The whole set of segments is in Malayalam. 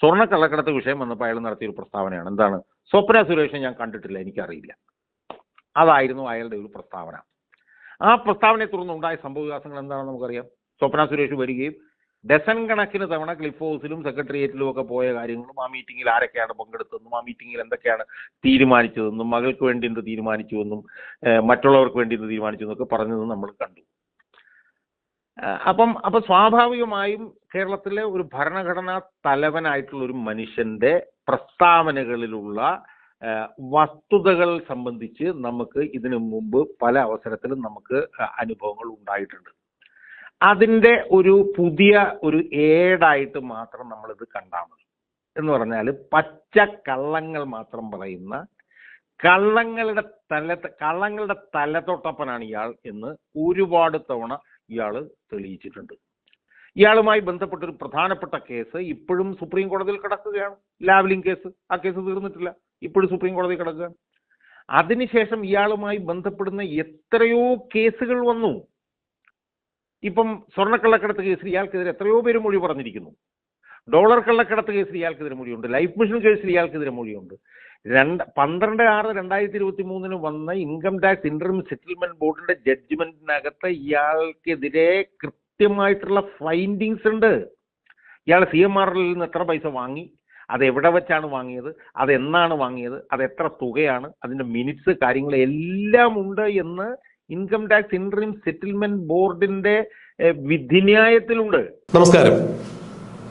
സ്വർണ കള്ളക്കടത്ത് വിഷയം വന്നപ്പോൾ അയാൾ നടത്തിയ ഒരു പ്രസ്താവനയാണ്. എന്താണ്? സ്വപ്ന സുരേഷിനെ ഞാൻ കണ്ടിട്ടില്ല എനിക്കറിയില്ല. അതായിരുന്നു അയാളുടെ ഒരു പ്രസ്താവന. ആ പ്രസ്താവനയെ തുടർന്ന് ഉണ്ടായ സംഭവവികാസങ്ങൾ എന്താണെന്ന് നമുക്കറിയാം. സ്വപ്ന സുരേഷ് വരികയും ഡസൻ കണക്കിന് തവണ ക്ലിഫ് ഹൗസിലും സെക്രട്ടേറിയറ്റിലും ഒക്കെ പോയ കാര്യങ്ങളും ആ മീറ്റിംഗിൽ ആരൊക്കെയാണ് പങ്കെടുത്തതെന്നും ആ മീറ്റിംഗിൽ എന്തൊക്കെയാണ് തീരുമാനിച്ചതെന്നും മകൾക്ക് വേണ്ടി എന്ത് തീരുമാനിച്ചുവെന്നും മറ്റുള്ളവർക്ക് വേണ്ടി എന്ത് തീരുമാനിച്ചു എന്നൊക്കെ പറഞ്ഞത് നമ്മൾ കണ്ടു. അപ്പം അപ്പൊ സ്വാഭാവികമായും കേരളത്തിലെ ഒരു ഭരണഘടനാ തലവനായിട്ടുള്ള ഒരു മനുഷ്യന്റെ പ്രസ്താവനകളിലുള്ള വസ്തുതകൾ സംബന്ധിച്ച് നമുക്ക് ഇതിനു മുമ്പ് പല അവസരത്തിലും നമുക്ക് അനുഭവങ്ങൾ ഉണ്ടായിട്ടുണ്ട്. അതിന്റെ ഒരു പുതിയ ഒരു ഏടായിട്ട് മാത്രം നമ്മളിത് കണ്ടാൽ മതി. എന്ന് പറഞ്ഞാൽ പച്ച കള്ളങ്ങൾ മാത്രം പറയുന്ന കള്ളങ്ങളുടെ തല കള്ളങ്ങളുടെ തലതൊട്ടപ്പനാണ് ഇയാൾ എന്ന് ഒരുപാട് തവണ ഇയാൾ തെളിയിച്ചിട്ടുണ്ട്. ഇയാളുമായി ബന്ധപ്പെട്ട ഒരു പ്രധാനപ്പെട്ട കേസ് ഇപ്പോഴും സുപ്രീം കോടതിയിൽ കിടക്കുകയാണ്. Lavalin case. ആ കേസ് തീർന്നിട്ടില്ല. ഇപ്പോഴും സുപ്രീം കോടതി കിടക്കുകയാണ്. അതിനുശേഷം ഇയാളുമായി ബന്ധപ്പെടുന്ന എത്രയോ കേസുകൾ വന്നു. ഇപ്പം സ്വർണക്കള്ളക്കടത്ത് കേസിൽ ഇയാൾക്കെതിരെ എത്രയോ പേര് മൊഴി പറഞ്ഞിരിക്കുന്നു. ഡോളർ കള്ളക്കടത്ത് കേസിൽ ഇയാൾക്കെതിരെ മൊഴിയുണ്ട്. ലൈഫ് മിഷൻ കേസിൽ ഇയാൾക്കെതിരെ മൊഴിയുണ്ട്. രണ്ട് പന്ത്രണ്ട് ആറ് രണ്ടായിരത്തി ഇരുപത്തി മൂന്നിന് വന്ന ഇൻകം ടാക്സ് ഇന്റർം സെറ്റിൽമെന്റ് ബോർഡിന്റെ ജഡ്ജ്മെന്റിനകത്ത് ഇയാൾക്കെതിരെ കൃത്യമായിട്ടുള്ള ഫൈൻഡിങ്സ് ഉണ്ട്. ഇയാൾ സി എം ആറിൽ നിന്ന് എത്ര പൈസ വാങ്ങി അത് എവിടെ വെച്ചാണ് വാങ്ങിയത് അത് എന്നാണ് വാങ്ങിയത് അത് എത്ര തുകയാണ് അതിന്റെ മിനിറ്റ്സ് കാര്യങ്ങൾ എല്ലാം ഉണ്ട് എന്ന് ഇൻകം ടാക്സ് ഇന്റർം സെറ്റിൽമെന്റ് ബോർഡിന്റെ വിധിന്യായത്തിലുണ്ട്. നമസ്കാരം.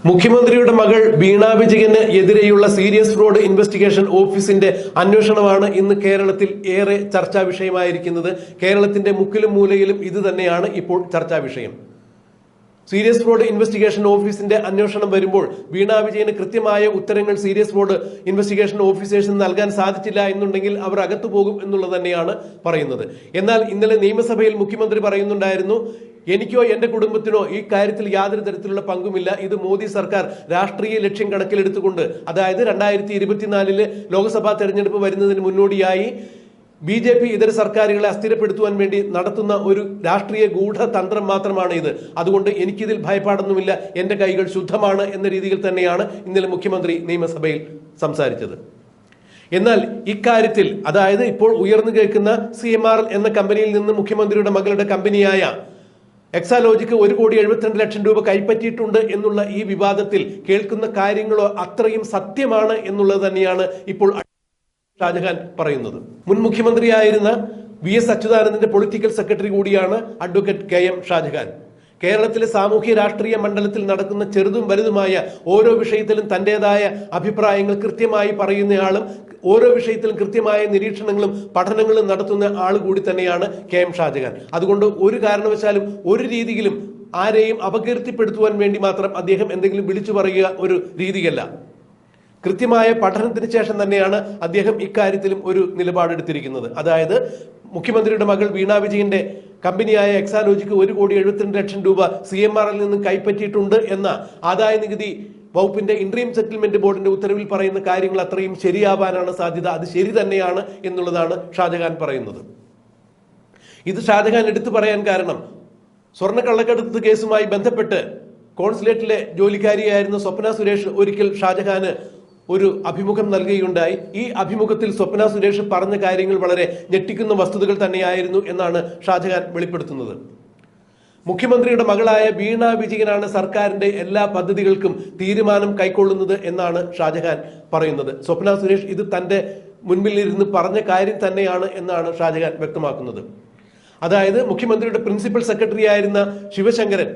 മുഖ്യമന്ത്രിയുടെ മകൾ വീണ വിജയന് എതിരെയുള്ള സീരിയസ് ഫ്രോഡ് ഇൻവെസ്റ്റിഗേഷൻ ഓഫീസിന്റെ അന്വേഷണമാണ് ഇന്ന് കേരളത്തിൽ ഏറെ ചർച്ചാ വിഷയമായിരിക്കുന്നത്. കേരളത്തിന്റെ മുക്കിലും മൂലയിലും ഇത് തന്നെയാണ് ഇപ്പോൾ ചർച്ചാ വിഷയം. സീരിയസ് ഫ്രോഡ് ഇൻവെസ്റ്റിഗേഷൻ ഓഫീസിന്റെ അന്വേഷണം വരുമ്പോൾ വീണ വിജയന് കൃത്യമായ ഉത്തരങ്ങൾ സീരിയസ് ഫ്രോഡ് ഇൻവെസ്റ്റിഗേഷൻ ഓഫീസേഴ്സിന് നൽകാൻ സാധിച്ചില്ല എന്നുണ്ടെങ്കിൽ അവർ അകത്തു പോകും എന്നുള്ളത് തന്നെയാണ് പറയുന്നത്. എന്നാൽ ഇന്നലെ നിയമസഭയിൽ മുഖ്യമന്ത്രി പറയുന്നുണ്ടായിരുന്നു എനിക്കോ എന്റെ കുടുംബത്തിനോ ഈ കാര്യത്തിൽ യാതൊരു തരത്തിലുള്ള പങ്കുമില്ല. ഇത് മോദി സർക്കാർ രാഷ്ട്രീയ ലക്ഷ്യം കണക്കിലെടുത്തുകൊണ്ട് അതായത് രണ്ടായിരത്തി ഇരുപത്തിനാലിൽ ലോക്സഭാ തെരഞ്ഞെടുപ്പ് വരുന്നതിന് മുന്നോടിയായി ബി ജെ പി ഇതര സർക്കാരുകളെ അസ്ഥിരപ്പെടുത്തുവാൻ വേണ്ടി നടത്തുന്ന ഒരു രാഷ്ട്രീയ ഗൂഢതന്ത്രം മാത്രമാണ് ഇത് അതുകൊണ്ട് എനിക്കിതിൽ ഭയപ്പാടൊന്നുമില്ല. എന്റെ കൈകൾ ശുദ്ധമാണ് എന്ന രീതിയിൽ തന്നെയാണ് ഇന്നലെ മുഖ്യമന്ത്രി നിയമസഭയിൽ സംസാരിച്ചത്. എന്നാൽ ഇക്കാര്യത്തിൽ അതായത് ഇപ്പോൾ ഉയർന്നു കേൾക്കുന്ന സി എം ആർ എന്ന കമ്പനിയിൽ നിന്ന് മുഖ്യമന്ത്രിയുടെ മകളുടെ കമ്പനിയായ എക്സാലോജിക്ക് ഒരു കോടി എഴുപത്തിരണ്ട് ലക്ഷം രൂപ കൈപ്പറ്റിയിട്ടുണ്ട് എന്നുള്ള ഈ വിവാദത്തിൽ കേൾക്കുന്ന കാര്യങ്ങളോ അത്രയും സത്യമാണ് എന്നുള്ളത് തന്നെയാണ് ഇപ്പോൾ ഷാജഹാൻ പറയുന്നത്. മുൻ മുഖ്യമന്ത്രിയായിരുന്ന വി എസ് അച്യുതാനന്ദന്റെ പൊളിറ്റിക്കൽ സെക്രട്ടറി കൂടിയാണ് അഡ്വക്കേറ്റ് കെ എം ഷാജഹാൻ. കേരളത്തിലെ സാമൂഹ്യ രാഷ്ട്രീയ മണ്ഡലത്തിൽ നടക്കുന്ന ചെറുതും വലുതുമായ ഓരോ വിഷയത്തിലും തന്റേതായ അഭിപ്രായങ്ങൾ കൃത്യമായി പറയുന്നയാളും ഓരോ വിഷയത്തിലും കൃത്യമായ നിരീക്ഷണങ്ങളും പഠനങ്ങളും നടത്തുന്ന ആൾ കൂടി തന്നെയാണ് കെ എം ഷാജഹാൻ. അതുകൊണ്ട് ഒരു കാരണവശാലും ഒരു രീതിയിലും ആരെയും അപകീർത്തിപ്പെടുത്തുവാൻ വേണ്ടി മാത്രം അദ്ദേഹം എന്തെങ്കിലും വിളിച്ചു പറയുക ഒരു രീതിയല്ല. കൃത്യമായ പഠനത്തിന് ശേഷം തന്നെയാണ് അദ്ദേഹം ഇക്കാര്യത്തിലും ഒരു നിലപാടെടുത്തിരിക്കുന്നത്. അതായത് മുഖ്യമന്ത്രിയുടെ മകൾ വീണ വിജയന്റെ കമ്പനിയായ എക്സാലോജിക്ക് ഒരു കോടി എഴുപത്തിരണ്ട് ലക്ഷം രൂപ സി എം ആറിൽ നിന്ന് കൈപ്പറ്റിയിട്ടുണ്ട് എന്ന ആദായ നികുതി വകുപ്പിന്റെ ഇൻട്രീം സെറ്റിൽമെന്റ് ബോർഡിന്റെ ഉത്തരവിൽ പറയുന്ന കാര്യങ്ങൾ അത്രയും ശരിയാവാനാണ് സാധ്യത. അത് ശരി തന്നെയാണ് എന്നുള്ളതാണ് ഷാജഹാൻ പറയുന്നത്. ഇത് ഷാജഹാൻ എടുത്തു പറയാൻ കാരണം സ്വർണ കള്ളക്കടത്ത് കേസുമായി ബന്ധപ്പെട്ട് കോൺസുലേറ്റിലെ ജോലിക്കാരിയായിരുന്ന സ്വപ്ന സുരേഷ് ഒരിക്കൽ ഷാജഹാന് ഒരു അഭിമുഖം നൽകുകയുണ്ടായി. ഈ അഭിമുഖത്തിൽ സ്വപ്ന സുരേഷ് പറഞ്ഞ കാര്യങ്ങൾ വളരെ ഞെട്ടിക്കുന്ന വസ്തുതകൾ തന്നെയായിരുന്നു എന്നാണ് ഷാജഹാൻ വെളിപ്പെടുത്തുന്നത്. മുഖ്യമന്ത്രിയുടെ മകളായ വീണ വിജയനാണ് സർക്കാരിന്റെ എല്ലാ പദ്ധതികൾക്കും തീരുമാനം കൈക്കൊള്ളുന്നത് എന്നാണ് ഷാജഹാൻ പറയുന്നത്. സ്വപ്ന സുരേഷ് ഇത് തന്റെ മുൻപിൽ ഇരുന്ന് പറഞ്ഞ കാര്യം തന്നെയാണ് എന്നാണ് ഷാജഹാൻ വ്യക്തമാക്കുന്നത്. അതായത് മുഖ്യമന്ത്രിയുടെ പ്രിൻസിപ്പൽ സെക്രട്ടറി ആയിരുന്ന ശിവശങ്കരൻ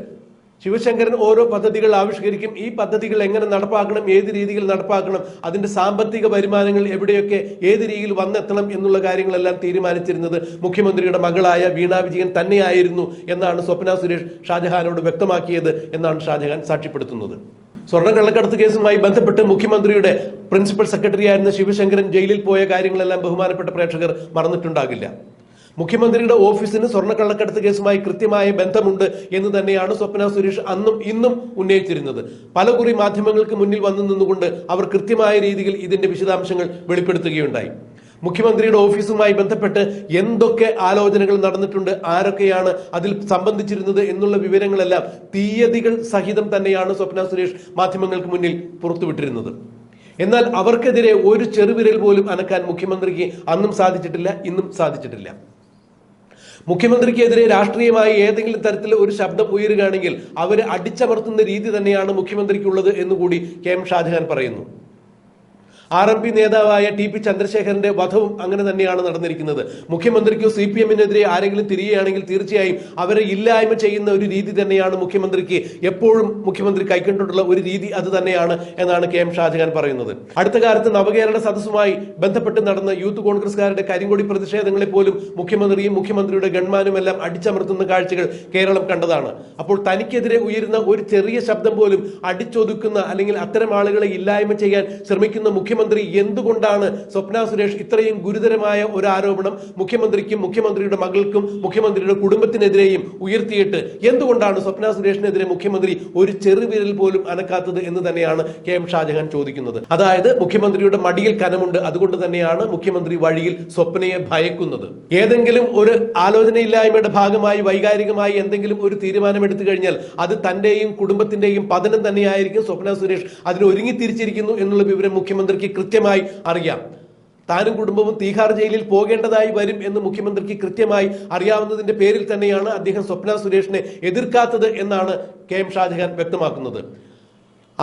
ശിവശങ്കരൻ ഓരോ പദ്ധതികൾ ആവിഷ്കരിക്കും. ഈ പദ്ധതികൾ എങ്ങനെ നടപ്പാക്കണം ഏത് രീതിയിൽ നടപ്പാക്കണം അതിന്റെ സാമ്പത്തിക വരുമാനങ്ങൾ എവിടെയൊക്കെ ഏത് രീതിയിൽ വന്നെത്തണം എന്നുള്ള കാര്യങ്ങളെല്ലാം തീരുമാനിച്ചിരുന്നത് മുഖ്യമന്ത്രിയുടെ മകളായ വീണ വിജയൻ തന്നെയായിരുന്നു എന്നാണ് സ്വപ്ന സുരേഷ് ഷാജഹാനോട് വ്യക്തമാക്കിയത് എന്നാണ് ഷാജഹാൻ സാക്ഷ്യപ്പെടുത്തുന്നത്. സ്വർണ കള്ളക്കടത്ത് കേസുമായി ബന്ധപ്പെട്ട് മുഖ്യമന്ത്രിയുടെ പ്രിൻസിപ്പൽ സെക്രട്ടറി ആയിരുന്ന ശിവശങ്കരൻ ജയിലിൽ പോയ കാര്യങ്ങളെല്ലാം ബഹുമാനപ്പെട്ട പ്രേക്ഷകർ മറന്നിട്ടുണ്ടാകില്ല. മുഖ്യമന്ത്രിയുടെ ഓഫീസിന് സ്വർണക്കള്ളക്കടത്ത് കേസുമായി കൃത്യമായ ബന്ധമുണ്ട് എന്ന് തന്നെയാണ് സ്വപ്ന സുരേഷ് അന്നും ഇന്നും ഉന്നയിച്ചിരുന്നത്. പലകുറി മാധ്യമങ്ങൾക്ക് മുന്നിൽ വന്നു നിന്നുകൊണ്ട് അവർ കൃത്യമായ രീതിയിൽ ഇതിന്റെ വിശദാംശങ്ങൾ വെളിപ്പെടുത്തുകയുണ്ടായി. മുഖ്യമന്ത്രിയുടെ ഓഫീസുമായി ബന്ധപ്പെട്ട് എന്തൊക്കെ ആലോചനകൾ നടന്നിട്ടുണ്ട് ആരൊക്കെയാണ് അതിൽ സംബന്ധിച്ചിരുന്നത് എന്നുള്ള വിവരങ്ങളെല്ലാം തീയതികൾ സഹിതം തന്നെയാണ് സ്വപ്ന സുരേഷ് മാധ്യമങ്ങൾക്ക് മുന്നിൽ പുറത്തുവിട്ടിരുന്നത്. എന്നാൽ അവർക്കെതിരെ ഒരു ചെറുവിരൽ പോലും അനക്കാൻ മുഖ്യമന്ത്രിക്ക് അന്നും സാധിച്ചിട്ടില്ല ഇന്നും സാധിച്ചിട്ടില്ല. മുഖ്യമന്ത്രിക്കെതിരെ രാഷ്ട്രീയമായി ഏതെങ്കിലും തരത്തിൽ ഒരു ശബ്ദം ഉയരുകയാണെങ്കിൽ അവരെ അടിച്ചമർത്തുന്ന രീതി തന്നെയാണ് മുഖ്യമന്ത്രിക്കുള്ളത് എന്നുകൂടി കെ എം ഷാജഹാൻ പറയുന്നു. ആർ എം പി നേതാവായ ടി പി ചന്ദ്രശേഖരന്റെ വധവും അങ്ങനെ തന്നെയാണ് നടന്നിരിക്കുന്നത്. മുഖ്യമന്ത്രിക്കോ സി പി എമ്മിനെതിരെ ആരെങ്കിലും തിരിയുകയാണെങ്കിൽ തീർച്ചയായും അവരെ ഇല്ലായ്മ ചെയ്യുന്ന ഒരു രീതി തന്നെയാണ് മുഖ്യമന്ത്രിക്ക് എപ്പോഴും മുഖ്യമന്ത്രി കൈക്കൊണ്ടിട്ടുള്ള ഒരു രീതി അത് തന്നെയാണ് എന്നാണ് കെ എം ഷാജഹാൻ പറയുന്നത്. അടുത്ത കാലത്ത് നവകേരള സദസ്സുമായി ബന്ധപ്പെട്ട് നടന്ന യൂത്ത് കോൺഗ്രസ്സുകാരുടെ കരിങ്കൊടി പ്രതിഷേധങ്ങളെ പോലും മുഖ്യമന്ത്രിയും മുഖ്യമന്ത്രിയുടെ ഗൺമാനും എല്ലാം അടിച്ചമർത്തുന്ന കാഴ്ചകൾ കേരളം കണ്ടതാണ്. അപ്പോൾ തനിക്കെതിരെ ഉയരുന്ന ഒരു ചെറിയ ശബ്ദം പോലും അടിച്ചൊതുക്കുന്ന അല്ലെങ്കിൽ അത്തരം ആളുകളെ ഇല്ലായ്മ ചെയ്യാൻ ശ്രമിക്കുന്ന മുഖ്യമന്ത്രി എന്തുകൊണ്ടാണ് സ്വപ്ന സുരേഷ് ഇത്രയും ഗുരുതരമായ ഒരു ആരോപണം മുഖ്യമന്ത്രിക്കും മുഖ്യമന്ത്രിയുടെ മകൾക്കും മുഖ്യമന്ത്രിയുടെ കുടുംബത്തിനെതിരെയും ഉയർത്തിയിട്ട് എന്തുകൊണ്ടാണ് സ്വപ്ന സുരേഷിനെതിരെ മുഖ്യമന്ത്രി ഒരു ചെറുവിരൽ പോലും അനക്കാത്തത് എന്ന് തന്നെയാണ് കെ എം ഷാജഹാൻ ചോദിക്കുന്നത്. അതായത് മുഖ്യമന്ത്രിയുടെ മടിയിൽ കനമുണ്ട് അതുകൊണ്ട് തന്നെയാണ് മുഖ്യമന്ത്രി വഴിയിൽ സ്വപ്നയെ ഭയക്കുന്നത്. ഏതെങ്കിലും ഒരു ആലോചനയില്ലായ്മയുടെ ഭാഗമായി വൈകാരികമായി എന്തെങ്കിലും ഒരു തീരുമാനം എടുത്തു കഴിഞ്ഞാൽ അത് തന്റെയും കുടുംബത്തിന്റെയും പതനം തന്നെയായിരിക്കും സ്വപ്ന സുരേഷ് അതിൽ ഒരുങ്ങി തിരിച്ചിരിക്കുന്നു എന്നുള്ള വിവരം മുഖ്യമന്ത്രിക്ക് കൃത്യമായി അറിയാം. താനും കുടുംബവും തീഹാർ ജയിലിൽ പോകേണ്ടതായി വരും എന്ന് മുഖ്യമന്ത്രിക്ക് കൃത്യമായി അറിയാവുന്നതിന്റെ പേരിൽ തന്നെയാണ് അദ്ദേഹം സ്വപ്ന സുരേഷിനെ എതിർക്കാത്തത് എന്നാണ് കെ എം ഷാജഹാൻ വ്യക്തമാക്കുന്നത്.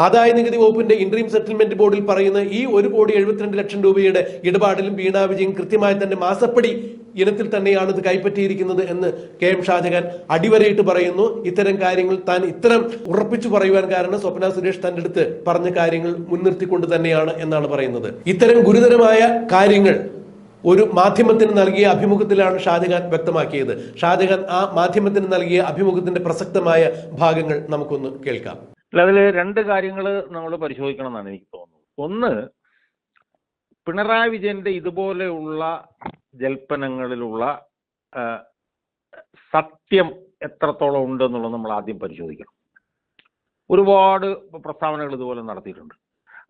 ആദായ നികുതി വകുപ്പിന്റെ ഇൻട്രീം സെറ്റിൽമെന്റ് ബോർഡിൽ പറയുന്ന ഈ ഒരു കോടി എഴുപത്തിരണ്ട് ലക്ഷം രൂപയുടെ ഇടപാടിലും വീണാ വിജയൻ കൃത്യമായി തന്നെ മാസപ്പടി ഇനത്തിൽ തന്നെയാണ് ഇത് കൈപ്പറ്റിയിരിക്കുന്നത് എന്ന് കെ എം ഷാജഹാൻ അടിവരയിട്ട് പറയുന്നു. ഇത്തരം കാര്യങ്ങൾ താൻ ഇത്തരം ഉറപ്പിച്ചു പറയുവാൻ കാരണം സ്വപ്ന സുരേഷ് തന്റെ അടുത്ത് പറഞ്ഞ കാര്യങ്ങൾ മുൻനിർത്തിക്കൊണ്ട് തന്നെയാണ് എന്നാണ് പറയുന്നത്. ഇത്തരം ഗുരുതരമായ കാര്യങ്ങൾ ഒരു മാധ്യമത്തിന് നൽകിയ അഭിമുഖത്തിലാണ് ഷാജഹാൻ വ്യക്തമാക്കിയത്. ഷാജഹാൻ ആ മാധ്യമത്തിന് നൽകിയ അഭിമുഖത്തിന്റെ പ്രസക്തമായ ഭാഗങ്ങൾ നമുക്കൊന്ന് കേൾക്കാം. അതിൽ രണ്ട് കാര്യങ്ങൾ നമ്മൾ പരിശോധിക്കണം എന്നാണ് എനിക്ക് തോന്നുന്നത്. ഒന്ന് പിണറായി വിജയന്റെ ഇതുപോലെയുള്ള ജൽപ്പനങ്ങളിലുള്ള സത്യം എത്രത്തോളം ഉണ്ട് എന്നുള്ളത് നമ്മൾ ആദ്യം പരിശോധിക്കണം. ഒരുപാട് പ്രസ്താവനകൾ ഇതുപോലെ നടത്തിയിട്ടുണ്ട്.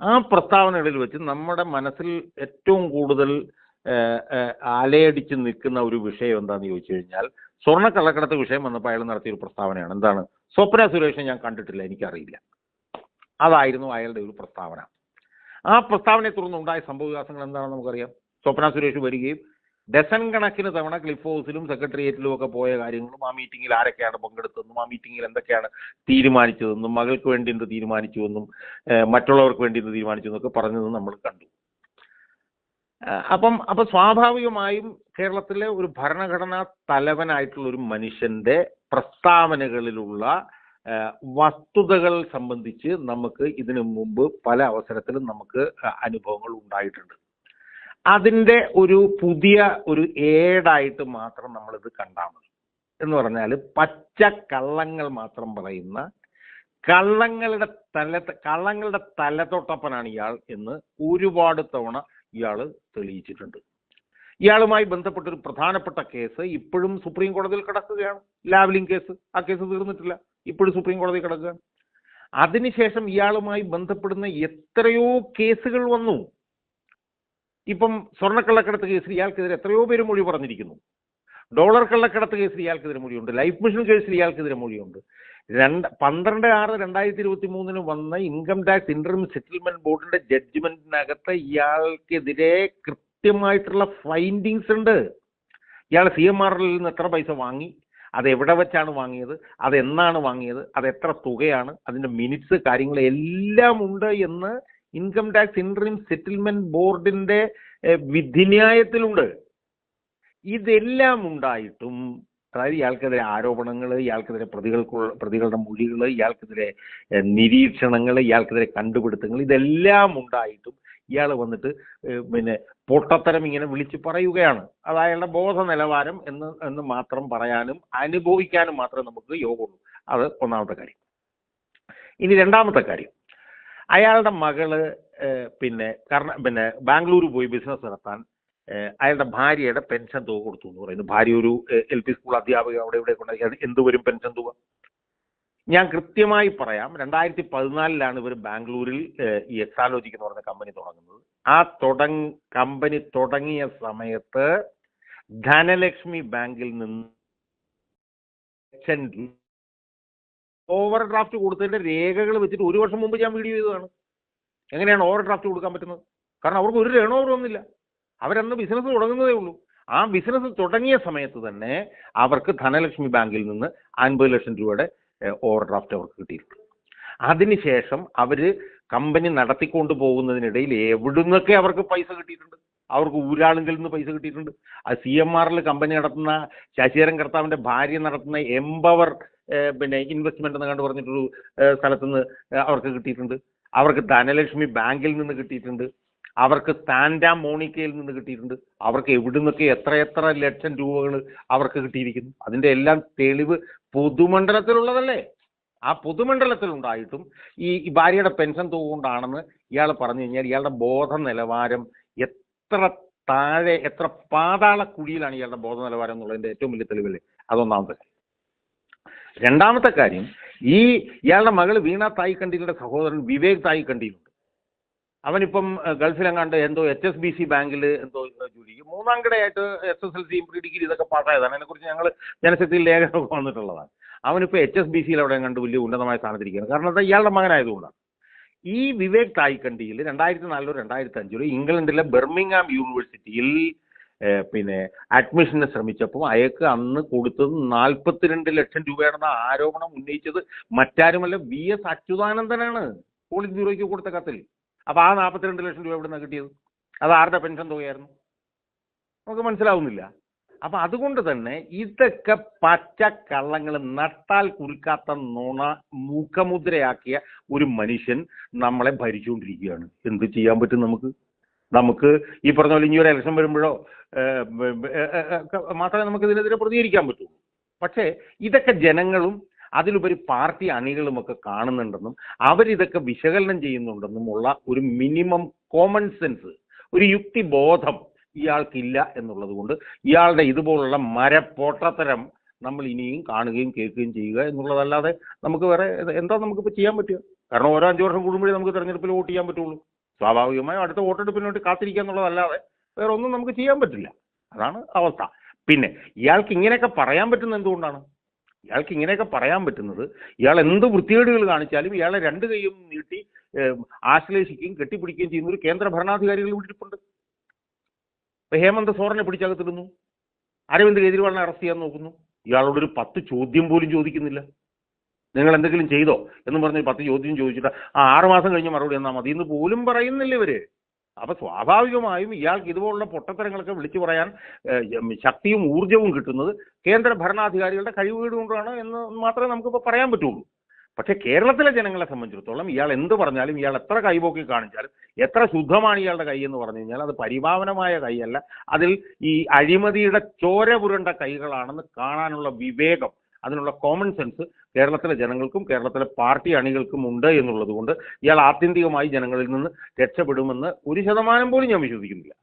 ആ പ്രസ്താവനകളിൽ വെച്ച് നമ്മുടെ മനസ്സിൽ ഏറ്റവും കൂടുതൽ ആ, ആ, നിൽക്കുന്ന ഒരു വിഷയം എന്താണെന്ന് ചോദിച്ചു കഴിഞ്ഞാൽ സ്വർണക്കള്ളക്കടത്ത് വിഷയം വന്നപ്പോൾ അയാൾ നടത്തിയ ഒരു പ്രസ്താവനയാണ്. എന്താണ്? സ്വപ്ന സുരേഷിനെ ഞാൻ കണ്ടിട്ടില്ല എനിക്കറിയില്ല. അതായിരുന്നു അയാളുടെ ഒരു പ്രസ്താവന. ആ പ്രസ്താവനയെ തുടർന്നുണ്ടായ സംഭവവികാസങ്ങൾ എന്താണെന്ന് നമുക്കറിയാം. സ്വപ്ന സുരേഷ് വരികയും ഡസൻ കണക്കിന് തവണ ക്ലിഫ് ഹൗസിലും സെക്രട്ടേറിയറ്റിലും ഒക്കെ പോയ കാര്യങ്ങളും ആ മീറ്റിംഗിൽ ആരൊക്കെയാണ് പങ്കെടുത്തതെന്നും ആ മീറ്റിംഗിൽ എന്തൊക്കെയാണ് തീരുമാനിച്ചതെന്നും മകൾക്ക് വേണ്ടി എന്ത് തീരുമാനിച്ചുവെന്നും മറ്റുള്ളവർക്ക് വേണ്ടി എന്ത് തീരുമാനിച്ചു എന്നൊക്കെ പറഞ്ഞത് നമ്മൾ കണ്ടു. അപ്പം അപ്പം സ്വാഭാവികമായും കേരളത്തിലെ ഒരു ഭരണഘടനാ തലവനായിട്ടുള്ള ഒരു മനുഷ്യന്റെ പ്രസ്താവനകളിലുള്ള വസ്തുതകൾ സംബന്ധിച്ച് നമുക്ക് ഇതിനു മുമ്പ് പല അവസരത്തിലും നമുക്ക് അനുഭവങ്ങൾ ഉണ്ടായിട്ടുണ്ട്. അതിന്റെ ഒരു പുതിയ ഒരു ഏടായിട്ട് മാത്രം നമ്മളിത് കണ്ടാൽ മതി. എന്ന് പറഞ്ഞാൽ പച്ച കള്ളങ്ങൾ മാത്രം പറയുന്ന കള്ളങ്ങളുടെ തല കള്ളങ്ങളുടെ തലതൊട്ടപ്പനാണ് ഇയാൾ എന്ന് ഒരുപാട് തവണ ഇയാൾ തെളിയിച്ചിട്ടുണ്ട്. ഇയാളുമായി ബന്ധപ്പെട്ട ഒരു പ്രധാനപ്പെട്ട കേസ് ഇപ്പോഴും സുപ്രീം കോടതിയിൽ കിടക്കുകയാണ്. Lavalin case. ആ കേസ് തീർന്നിട്ടില്ല. ഇപ്പോഴും സുപ്രീം കോടതി കിടക്കുകയാണ്. അതിനുശേഷം ഇയാളുമായി ബന്ധപ്പെടുന്ന എത്രയോ കേസുകൾ വന്നു. ഇപ്പം സ്വർണക്കള്ളക്കടത്ത് കേസിൽ ഇയാൾക്കെതിരെ എത്രയോ പേര് മൊഴി പറഞ്ഞിരിക്കുന്നു. ഡോളർ കള്ളക്കടത്ത് കേസിൽ ഇയാൾക്കെതിരെ മൊഴിയുണ്ട്. ലൈഫ് മിഷൻ കേസിൽ ഇയാൾക്കെതിരെ മൊഴിയുണ്ട്. രണ്ട് പന്ത്രണ്ട് ആറ് രണ്ടായിരത്തി ഇരുപത്തി മൂന്നിന് വന്ന ഇൻകം ടാക്സ് ഇന്റർം സെറ്റിൽമെന്റ് ബോർഡിന്റെ ജഡ്ജ്മെന്റിനകത്ത് ഇയാൾക്കെതിരെ കൃത്യമായിട്ടുള്ള ഫൈൻഡിങ്സ് ഉണ്ട്. ഇയാൾ സി എം ആറിൽ നിന്ന് എത്ര പൈസ വാങ്ങി അത് എവിടെ വെച്ചാണ് വാങ്ങിയത് അത് എന്നാണ് വാങ്ങിയത് അത് എത്ര തുകയാണ് അതിന്റെ മിനിറ്റ്സ് കാര്യങ്ങൾ എല്ലാം ഉണ്ട് എന്ന് ഇൻകം ടാക്സ് ഇന്റർം സെറ്റിൽമെന്റ് ബോർഡിന്റെ വിധിന്യായത്തിലുണ്ട്. ഇതെല്ലാം ഉണ്ടായിട്ടും അതായത് ഇയാൾക്കെതിരെ ആരോപണങ്ങൾ ഇയാൾക്കെതിരെ പ്രതികൾക്കുള്ള പ്രതികളുടെ മൊഴികൾ ഇയാൾക്കെതിരെ നിരീക്ഷണങ്ങൾ ഇയാൾക്കെതിരെ കണ്ടുപിടുത്തങ്ങൾ ഇതെല്ലാം ഉണ്ടായിട്ടും ഇയാൾ വന്നിട്ട് പിന്നെ പൊട്ടത്തരം ഇങ്ങനെ വിളിച്ചു പറയുകയാണ്. അത് അയാളുടെ ബോധ നിലവാരം എന്ന് എന്ന് മാത്രം പറയാനും അനുഭവിക്കാനും മാത്രമേ നമുക്ക് യോഗമുള്ളൂ. അത് ഒന്നാമത്തെ കാര്യം. ഇനി രണ്ടാമത്തെ കാര്യം. അയാളുടെ മകൾ പിന്നെ കർണ പിന്നെ ബാംഗ്ലൂർ പോയി ബിസിനസ് നടത്താൻ അയാളുടെ ഭാര്യയുടെ പെൻഷൻ തുക കൊടുത്തു എന്ന് പറയുന്നു. ഭാര്യ ഒരു എൽ പി സ്കൂൾ അധ്യാപിക അവിടെ ഇവിടെ കൊണ്ട് എന്തുവരും പെൻഷൻ തുക? ഞാൻ കൃത്യമായി പറയാം രണ്ടായിരത്തി പതിനാലിലാണ് ഇവർ ബാംഗ്ലൂരിൽ ഈ എക്സാലോജിക് എന്ന് പറയുന്ന കമ്പനി തുടങ്ങുന്നത്. ആ തുടങ് കമ്പനി തുടങ്ങിയ സമയത്ത് ധനലക്ഷ്മി ബാങ്കിൽ നിന്ന് ഓവർ ഡ്രാഫ്റ്റ് കൊടുത്തതിന്റെ രേഖകൾ വെച്ചിട്ട് ഒരു വർഷം മുമ്പ് ഞാൻ വീഡിയോ ചെയ്തതാണ്. എങ്ങനെയാണ് ഓവർ ഡ്രാഫ്റ്റ് കൊടുക്കാൻ പറ്റുന്നത്? കാരണം അവർക്ക് ഒരു ടേൺ ഒന്നുമില്ല. അവരന്ന് ബിസിനസ് തുടങ്ങുന്നതേ ഉള്ളൂ. ആ ബിസിനസ് തുടങ്ങിയ സമയത്ത് തന്നെ അവർക്ക് ധനലക്ഷ്മി ബാങ്കിൽ നിന്ന് അൻപത് ലക്ഷം രൂപയുടെ ഓവർ ഡ്രാഫ്റ്റ് അവർക്ക് കിട്ടിയിട്ടുണ്ട്. അതിനുശേഷം അവർ കമ്പനി നടത്തിക്കൊണ്ട് പോകുന്നതിനിടയിൽ എവിടുന്നൊക്കെ അവർക്ക് പൈസ കിട്ടിയിട്ടുണ്ട്? അവർക്ക് ഊരാളുകളിൽ നിന്ന് പൈസ കിട്ടിയിട്ടുണ്ട്. ആ സി എം ആറിൽ കമ്പനി നടത്തുന്ന ശശിധരൻ കർത്താവിന്റെ ഭാര്യ നടത്തുന്ന എംപവർ പിന്നെ ഇൻവെസ്റ്റ്മെന്റ് എന്ന് കണ്ട് പറഞ്ഞിട്ടൊരു സ്ഥലത്തുനിന്ന് സ്ഥലത്ത് നിന്ന് അവർക്ക് കിട്ടിയിട്ടുണ്ട്. അവർക്ക് ധനലക്ഷ്മി ബാങ്കിൽ നിന്ന് കിട്ടിയിട്ടുണ്ട്. അവർക്ക് സാന്റാ മോണിക്കയിൽ നിന്ന് കിട്ടിയിട്ടുണ്ട്. അവർക്ക് എവിടുന്നൊക്കെ എത്ര എത്ര ലക്ഷം രൂപകൾ അവർക്ക് കിട്ടിയിരിക്കുന്നു. അതിന്റെ എല്ലാം തെളിവ് പൊതുമണ്ഡലത്തിലുള്ളതല്ലേ? ആ പൊതുമണ്ഡലത്തിലുണ്ടായിട്ടും ഈ ഭാര്യയുടെ പെൻഷൻ തുക കൊണ്ടാണെന്ന് ഇയാൾ പറഞ്ഞു കഴിഞ്ഞാൽ ഇയാളുടെ ബോധ നിലവാരം എത്ര താഴെ എത്ര പാതാള കുഴിയിലാണ് ഇയാളുടെ ബോധ നിലവാരം എന്നുള്ളതിന്റെ ഏറ്റവും വലിയ തെളിവല്ലേ? അതൊന്നാമത്തെ രണ്ടാമത്തെ കാര്യം ഈ ഇയാളുടെ മകൾ വീണ തായി കണ്ടീലിന്റെ സഹോദരൻ വിവേക് തായി കണ്ടീലുണ്ട് അവനിപ്പം ഗൾഫിലെങ്ങാണ്ട് എന്തോ എച്ച് എസ് ബി സി ബാങ്കിൽ എന്തോ ഏഹ്, ജോലി ചെയ്യും. മൂന്നാം കിടയായിട്ട് എസ് എസ് എൽ സിയും പ്രീ ഡിഗ്രി ഇതൊക്കെ പാസ്സായതാണ് അതിനെക്കുറിച്ച് ഞങ്ങൾ ജനശക്തിയിൽ ലേഖനമൊക്കെ വന്നിട്ടുള്ളതാണ്. അവനിപ്പോൾ എച്ച് എസ് ബി സിയിൽ അവിടെ കണ്ട് വലിയ ഉന്നതമായ സ്ഥാനത്തിരിക്കുകയാണ് കാരണം എന്താ ഇയാളുടെ മകനായതുകൊണ്ടാണ്. ഈ വിവേക് തായ്ക്കണ്ടിയിൽ രണ്ടായിരത്തി നാലിലോ രണ്ടായിരത്തി അഞ്ചിലോ ഇംഗ്ലണ്ടിലെ ബെർമിംഗാം യൂണിവേഴ്സിറ്റിയിൽ പിന്നെ അഡ്മിഷന് ശ്രമിച്ചപ്പോൾ അയാൾക്ക് അന്ന് കൊടുത്തത് നാൽപ്പത്തിരണ്ട് ലക്ഷം രൂപയാണെന്ന ആരോപണം ഉന്നയിച്ചത് മറ്റാരുമല്ല വി എസ് അച്യുതാനന്ദനാണ്. പോളിറ്റ് ബ്യൂറോയ്ക്ക് കൊടുത്ത കത്തിൽ. അപ്പോൾ ആ നാൽപ്പത്തിരണ്ട് ലക്ഷം രൂപ എവിടെ കിട്ടിയത്? അത് ആരുടെ പെൻഷൻ തുകയായിരുന്നു? നമുക്ക് മനസ്സിലാവുന്നില്ല. അപ്പം അതുകൊണ്ട് തന്നെ ഇതൊക്കെ പച്ച കള്ളങ്ങൾ നട്ടാൽ കുറുക്കാത്ത നുണ മുഖമുദ്രയാക്കിയ ഒരു മനുഷ്യൻ നമ്മളെ ഭരിച്ചുകൊണ്ടിരിക്കുകയാണ്. എന്ത് ചെയ്യാൻ പറ്റും നമുക്ക്? നമുക്ക് ഈ പറഞ്ഞ പോലെ ഇനി ഒരു ഇലക്ഷൻ വരുമ്പോഴോ മാത്രമേ നമുക്ക് ഇതിനെതിരെ പ്രതികരിക്കാൻ പറ്റുള്ളൂ പക്ഷേ ഇതൊക്കെ ജനങ്ങളും അതിലുപരി പാർട്ടി അണികളും ഒക്കെ കാണുന്നുണ്ടെന്നും അവരിതൊക്കെ വിശകലനം ചെയ്യുന്നുണ്ടെന്നും ഉള്ള ഒരു മിനിമം കോമൺ സെൻസ് ഒരു യുക്തിബോധം ഇയാൾക്കില്ല എന്നുള്ളത് കൊണ്ട് ഇയാളുടെ ഇതുപോലുള്ള മരപ്പൊട്ടത്തരം നമ്മൾ ഇനിയും കാണുകയും കേൾക്കുകയും ചെയ്യുക എന്നുള്ളതല്ലാതെ നമുക്ക് വേറെ എന്താ നമുക്കിപ്പോൾ ചെയ്യാൻ പറ്റുക? കാരണം ഓരോ അഞ്ച് വർഷം കൂടുമ്പോഴേ നമുക്ക് തെരഞ്ഞെടുപ്പിൽ വോട്ട് ചെയ്യാൻ പറ്റുള്ളൂ. സ്വാഭാവികമായും അടുത്ത വോട്ടെടുപ്പിന് വേണ്ടി കാത്തിരിക്കുക എന്നുള്ളതല്ലാതെ വേറെ ഒന്നും നമുക്ക് ചെയ്യാൻ പറ്റില്ല. അതാണ് അവസ്ഥ. പിന്നെ ഇയാൾക്ക് ഇങ്ങനെയൊക്കെ പറയാൻ പറ്റുന്ന എന്തുകൊണ്ടാണ്? ഇയാൾക്ക് ഇങ്ങനെയൊക്കെ പറയാൻ പറ്റുന്നത്. ഇയാൾ എന്ത് വൃത്തികേടുകൾ കാണിച്ചാലും ഇയാളെ രണ്ട് കൈയും നീട്ടി ആശ്ലേഷിക്കുകയും കെട്ടിപ്പിടിക്കുകയും ചെയ്യുന്ന ഒരു കേന്ദ്ര ഭരണാധികാരികൾ വിട്ടിട്ടുണ്ട് ഇപ്പൊ ഹേമന്ത് സോറനെ പിടിച്ചകത്തിടുന്നു. അരവിന്ദ് കെജ്രിവാളിനെ അറസ്റ്റ് ചെയ്യാൻ നോക്കുന്നു. ഇയാളോടൊരു പത്ത് ചോദ്യം പോലും ചോദിക്കുന്നില്ല. നിങ്ങൾ എന്തെങ്കിലും ചെയ്തോ എന്ന് പറഞ്ഞ് പത്ത് ചോദ്യം ചോദിച്ചിട്ട് ആ ആറുമാസം കഴിഞ്ഞ് മറുപടി എന്നാൽ മതി എന്ന് പോലും പറയുന്നില്ല ഇവർ. അപ്പൊ സ്വാഭാവികമായും ഇയാൾക്ക് ഇതുപോലുള്ള പൊട്ടത്തരങ്ങളൊക്കെ വിളിച്ചു പറയാൻ ശക്തിയും ഊർജവും കിട്ടുന്നത് കേന്ദ്ര ഭരണാധികാരികളുടെ കഴിവുകേട് കൊണ്ടാണ് എന്ന് മാത്രമേ നമുക്കിപ്പോൾ പറയാൻ പറ്റുള്ളൂ. പക്ഷെ കേരളത്തിലെ ജനങ്ങളെ സംബന്ധിച്ചിടത്തോളം ഇയാൾ എന്ത് പറഞ്ഞാലും ഇയാൾ എത്ര കൈപോക്കി കാണിച്ചാലും എത്ര ശുദ്ധമാണ് ഇയാളുടെ കൈ എന്ന് പറഞ്ഞു കഴിഞ്ഞാൽ അത് പരിഭാവനമായ കൈയല്ല. അതിൽ ഈ അഴിമതിയുടെ ചോര പുരണ്ട കൈകളാണെന്ന് കാണാനുള്ള വിവേകം അതിനുള്ള കോമൺ സെൻസ് കേരളത്തിലെ ജനങ്ങൾക്കും കേരളത്തിലെ പാർട്ടി അണികൾക്കും ഉണ്ട് എന്നുള്ളത് കൊണ്ട് ഇയാൾ ആത്യന്തികമായി ജനങ്ങളിൽ നിന്ന് രക്ഷപ്പെടുമെന്ന് ഒരു ശതമാനം പോലും ഞാൻ വിശ്വസിക്കുന്നില്ല.